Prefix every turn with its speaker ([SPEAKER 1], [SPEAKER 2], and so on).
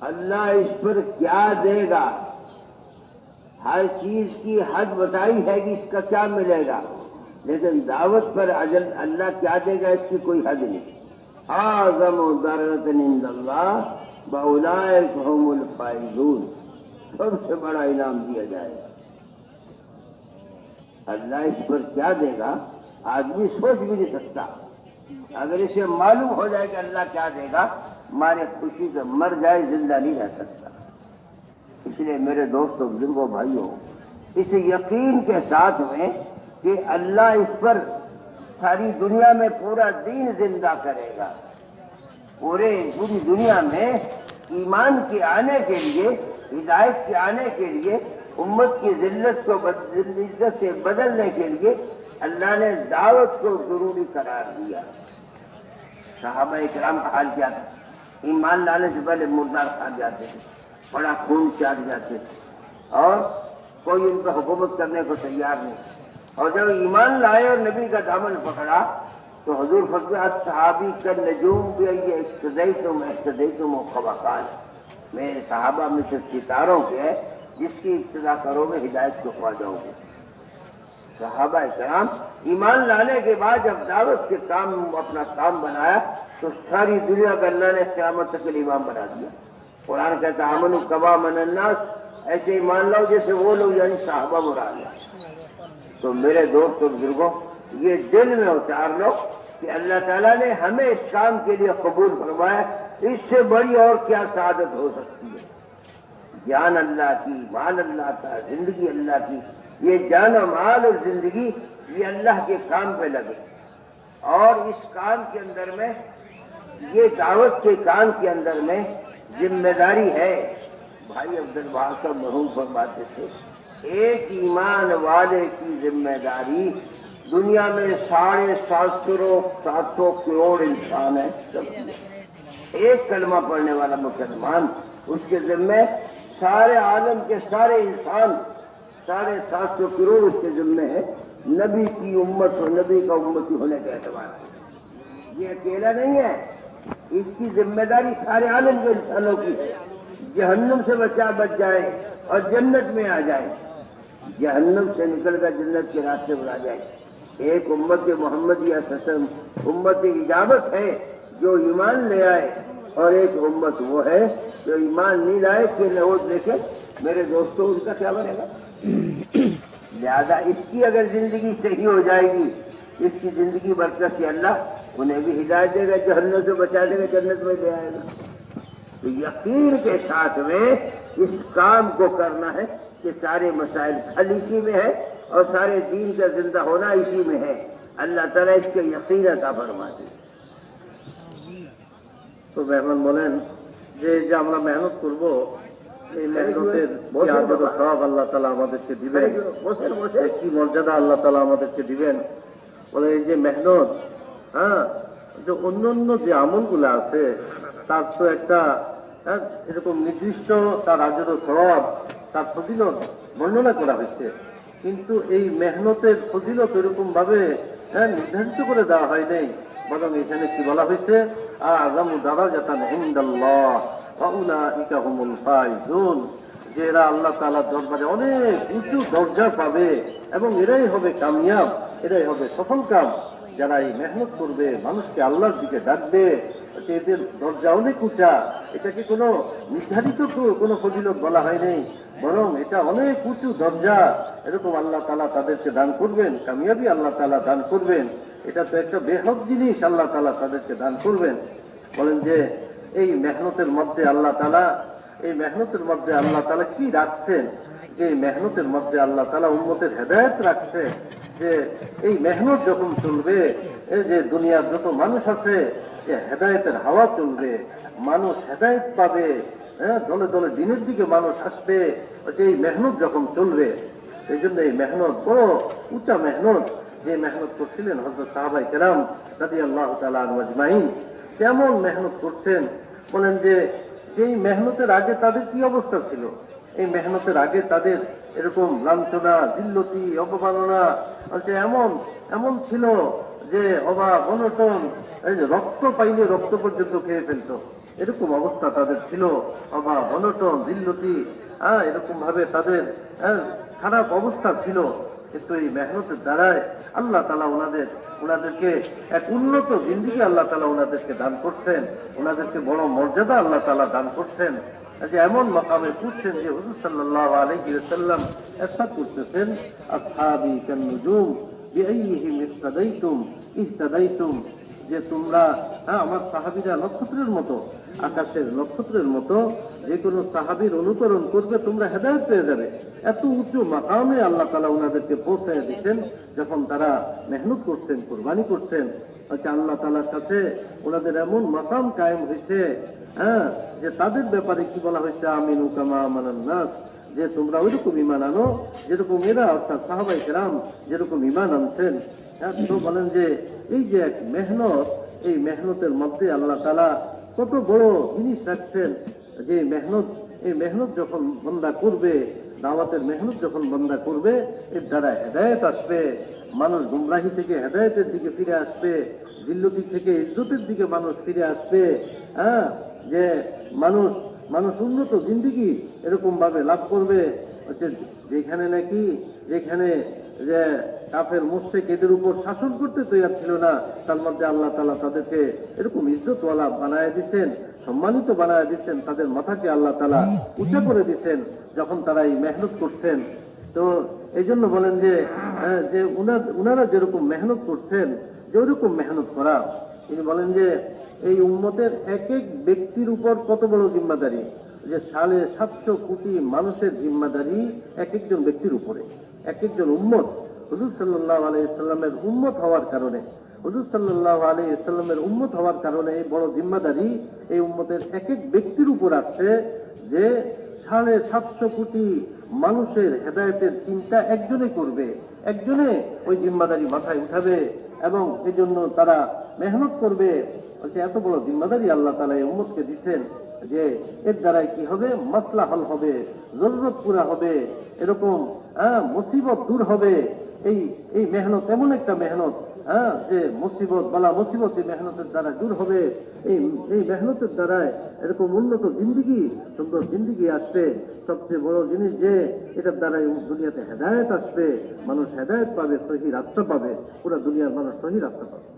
[SPEAKER 1] اللہ اس پر کیا دے گا؟ ہر چیز کی حد بتائی ہے کہ اس کا کیا ملے گا۔ لیکن دعوت پر اجل اللہ کیا دے گا اس کی کوئی حد نہیں۔ آزم و درت نند اللہ بولائک الفائزون۔ سب سے بڑا انعام دیا جائے۔ گا اللہ اس پر کیا دے گا؟ آدمی سوچ بھی نہیں سکتا۔ اگر اسے معلوم ہو جائے کہ اللہ کیا دے گا، مارے خوشی سے مر جائے، زندہ نہیں رہ سکتا۔ اس لیے میرے دوستوں، بزرگوں، بھائیوں اس یقین کے ساتھ میں کہ اللہ اس پر ساری دنیا میں پورا دین زندہ کرے گا۔ پورے پوری دنیا میں ایمان کے آنے کے لیے، ہدایت کے آنے کے لیے، امت کی ذلت کو عزت سے بدلنے کے لیے اللہ نے دعوت کو ضروری قرار دیا۔ صحابہ اکرام کھا کیا تھا؟ ایمان لانے سے پہلے مردار کھا جاتے تھے، بڑا خون چاٹ جاتے تھے۔ اور کوئی ان کو حکومت کرنے کو تیار نہیں۔ اور جب ایمان لائے اور نبی کا دامن پکڑا، تو حضور فضل صحابی کا نجوم بھی یہ اقتدئی تم اقتدائی تم خواتین میرے صحابہ میں سے ستاروں کے جس کی ابتدا کرو گے، ہدایت کو خواہ جاؤ گے۔ صحابہ کرام ایمان لانے کے بعد جب دعوت کے کام اپنا کام بنایا تو ساری دنیا کا اللہ نے قیامت تک امام بنا دیا۔ قرآن کہتا امن القبا من الناس۔ ایسے ایمان لاؤ جیسے وہ لوگ یعنی صحابہ برا لیا تو میرے دوست اور بزرگوں، یہ دل میں اتار لو کہ اللہ تعالیٰ نے ہمیں اس کام کے لیے قبول فرمایا۔ اس سے بڑی اور کیا سعادت ہو سکتی ہے؟ جان اللہ کی، مال اللہ کا، زندگی اللہ کی۔ یہ جان و مال اور زندگی یہ اللہ کے کام پہ لگے۔ اور اس کام کے اندر میں، یہ دعوت کے کام کے اندر میں ذمہ داری ہے۔ بھائی عبد الباغ صاحب مرحوم فرماتے تھے، ایک ایمان والے کی ذمہ داری دنیا میں ساڑھے سات سو سات سو کروڑ انسان ہے ایک کلمہ پڑھنے والا مسلمان اس کے ذمہ سارے عالم کے سارے انسان ساڑھے سات سو کروڑ اس کے ذمے ہیں نبی کی امت اور نبی کا امتی ہونے کے اعتبار سے۔ یہ اکیلا نہیں ہے۔ اس کی ذمہ داری سارے عالم کے انسانوں کی ہے۔ جہنم سے بچا بچ جائے اور جنت میں آ جائے۔ جہنم سے نکل کر جنت کے راستے پر آ جائے۔ ایک امت محمد یا سسم امت اجابت ہے جو ایمان لے آئے۔ اور ایک امت وہ ہے جو ایمان نہیں لائے کہ نوز لے کے میرے دوستوں، ان کا کیا بنے گا؟ لہذا اس کی اگر زندگی صحیح ہو جائے گی، اس کی زندگی برکت سے اللہ انہیں بھی ہدایت دے گا، جہنم سے بچا دے گا، جنت میں لے آئے گا۔
[SPEAKER 2] تو یقین کے ساتھ میں اس کام کو کرنا ہے کہ سارے مسائل حل اسی میں ہے اور سارے
[SPEAKER 1] دین کا
[SPEAKER 2] زندہ ہونا اسی میں ہے۔ اللہ تعالیٰ اس کے یقین کا فرما دے تو مہمان بولین جامعہ যে قربو হ্যাঁ অন্য অন্য যে আমলগুলো আছে তার তো একটা হ্যাঁ, এরকম নির্দিষ্ট তার আজর সব তার ফজিলত বর্ণনা করা হয়েছে। কিন্তু এই মেহনতের ফজিলত এরকম ভাবে হ্যাঁ নির্ধারিত করে দেওয়া হয় নাই। বরং এখানে কি বলা হয়েছে? আর আগামু দাদা জাতান হিন্দাল্লাহ যে এরা আল্লাহ তাআলার দরবারে অনেক উঁচু দরজা পাবে এবং এরাই হবে কামিয়াব, এরাই হবে সফল কাম যারা এই মেহনত করবে, মানুষকে আল্লাহর দিকে ডাকবে এদের দরজা অনেক উঁচা। এটাকে কোনো নির্ধারিত কোনো ফজিলত বলা হয়নি বরং এটা অনেক উঁচু দরজা। এরকম আল্লাহ তালা তাদেরকে দান করবেন, কামিয়াবি আল্লাহ তালা দান করবেন। এটা তো একটা বেহদ জিনিস আল্লাহ তালা তাদেরকে দান করবেন। বলেন যে এই মেহনতের মধ্যে আল্লাহ তালা এই মেহনতের মধ্যে আল্লাহ তালা কি রাখছেন? যে মেহনতের মধ্যে আল্লাহ তালা উন্মতের হেদায়ত রাখছে যে এই মেহনত যখন চলবে এই যে দুনিয়ার যত মানুষ আছে যে হেদায়তের হাওয়া চলবে, মানুষ হেদায়ত পাবে হ্যাঁ দলে দলে দিনের দিকে মানুষ আসবে যে এই মেহনত যখন চলবে, এই জন্য এই মেহনত বড় উঁচা মেহনত, যে মেহনত করছিলেন হজরত সাহাবাই কেরাম রাজি আল্লাহ তালা আজমাইন কেমন মেহনত করছেন? বলেন যে যেই মেহনতের আগে তাদের কি অবস্থা ছিল? এই মেহনতের আগে তাদের এরকম লাঞ্ছনা জিল্লতি অপমাননা এমন এমন ছিল যে অভাব অনটন এই যে রক্ত পাইলে রক্ত পর্যন্ত খেয়ে ফেলতো। এরকম অবস্থা তাদের ছিল অভাব অনটন দিল্লতি হ্যাঁ এরকম ভাবে তাদের হ্যাঁ, খারাপ অবস্থা ছিল। কিন্তু এই মেহনতের দ্বারায় আল্লাহ তালা ওনাদের, ওনাদেরকে এক উন্নত জিন্দিগি আল্লাহ তালা ওনাদেরকে দান করছেন, ওনাদেরকে বড় মর্যাদা আল্লাহ তালা দান করছেন। যে এমন মকামে পুষছেন যে হুজুর সাল্লাহ আলাইহি সাল্লাম এসা করতেছেন, আসহাবি বিআইহিম ইহতাদাইতুম ইহতাদাইতুম যে তোমরা হ্যাঁ আমার সাহাবিরা নক্ষত্রের মতো, আকাশের নক্ষত্রের মতো, যে কোনো সাহাবির অনুকরণ করবে, তোমরা হেদায়ত পেয়ে যাবে। এত উঁচু মাকামে আল্লাহ তালা ওনাদেরকে পৌঁছায় দিচ্ছেন, যখন তারা মেহনত করছেন, কোরবানি করছেন আচ্ছা আল্লাহ তালার কাছে ওনাদের এমন মাকাম কায়েম হয়েছে হ্যাঁ যে তাদের ব্যাপারে কি বলা হয়েছে, আমিনু কামা আমানান্নাস যে তোমরা ওইরকম ইমান আনো যেরকম এরা অর্থাৎ সাহাবাই কেরাম যেরকম ইমান আনছেন। হ্যাঁ, তো বলেন যে এই যে এক মেহনত এই মেহনতের মধ্যে আল্লাহ তালা কত বড় জিনিস রাখছেন। যে মেহনত এই মেহনত যখন বন্দা করবে দাওয়াতের মেহনত যখন বন্দা করবে এর দ্বারা হেদায়ত আসবে। মানুষ গুমরাহি থেকে হেদায়তের দিকে ফিরে আসবে দিল্লতি থেকে ইজ্জতের দিকে মানুষ ফিরে আসবে। হ্যাঁ যে মানুষ মানুষ উন্নত, জিন্দিগি এরকম ভাবে লাভ করবে। হচ্ছে যেখানে নাকি, যেখানে যে কাফের মুসেক এদের উপর শাসন করতে তৈরি ছিল না, তার মধ্যে আল্লাহ তালা তাদেরকে এরকম ইজ্জতওয়ালা বানায় দিচ্ছেন, সম্মানিত বানায় দিচ্ছেন, তাদের মাথাকে আল্লাহ তালা উঁচা করে দিচ্ছেন যখন তারা এই মেহনত করছেন। তো এই জন্য বলেন যে যে উনার- যেরকম মেহনত করছেন, যে ওরকম মেহনত করা। তিনি বলেন যে, এই উম্মতের এক এক ব্যক্তির উপর কত বড় জিম্মাদারি? যে সাড়ে সাতশো কোটি মানুষের জিম্মাদারি এক একজন ব্যক্তির উপরে। এক একজন উম্মত হুজুর সাল্লাহ আলাইসাল্লামের উম্মত হওয়ার কারণে, হুজুর সাল্লাহ আলাইসাল্লামের উম্মত হওয়ার কারণে এই বড় জিম্মাদারি এই উম্মতের এক এক ব্যক্তির উপর আসছে যে সাড়ে সাতশো কোটি মানুষের হেদায়তের চিন্তা একজনে করবে, একজনে ওই জিম্মাদারি মাথায় উঠাবে। এবং এই জন্য তারা মেহনত করবে। এত বড় জিম্মাদারি আল্লাহ তালা এই উম্মতকে দিচ্ছেন যে, এর দ্বারাই কি হবে? মাসলা হল হবে, জরুরত পুরা হবে, এরকম হ্যাঁ মুসিবত দূর হবে। এই এই মেহনত, এমন একটা মেহনত হ্যাঁ যে মুসিবত, বলা মুসিবত এই মেহনতের দ্বারা দূর হবে। এই এই মেহনতের দ্বারায় এরকম উন্নত জিন্দিগি, সুন্দর জিন্দিগি আসবে। সবচেয়ে বড় জিনিস যে, এটার দ্বারাই দুনিয়াতে হেদায়ত আসবে। মানুষ হেদায়ত পাবে সহি রাস্তা পাবে। পুরো দুনিয়ার মানুষ সহি রাস্তা পাবে।